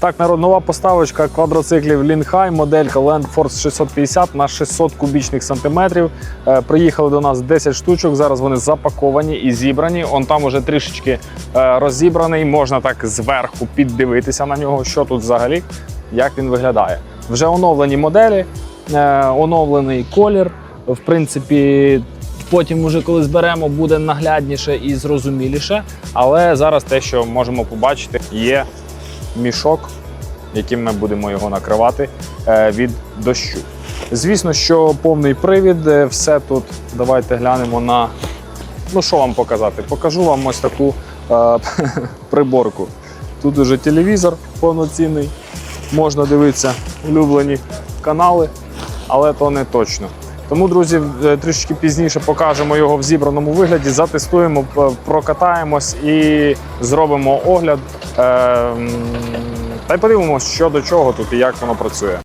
Так, народ, нова поставочка квадроциклів Лінхай, моделька Land Force 650 на 600 кубічних сантиметрів. Е, приїхали до нас 10 штучок. Зараз вони запаковані і зібрані. Он там уже трішечки е, розібраний. Можна так зверху піддивитися на нього, що тут взагалі, як він виглядає. Вже оновлені моделі, е, оновлений колір. В принципі, потім, уже коли зберемо, буде наглядніше і зрозуміліше. Але зараз те, що можемо побачити, є мішок, яким ми будемо його накривати е, від дощу. Звісно, що повний привід, е, все тут. Давайте глянемо на. Ну, що вам показати? Покажу вам ось таку е, приборку. Тут уже телевізор повноцінний, можна дивитися улюблені канали, але то не точно. Тому, друзі, трішечки трішки пізніше покажемо його в зібраному вигляді, затестуємо, прокатаємось і зробимо огляд. Е, та й подивимося, що до чого тут і як воно працює.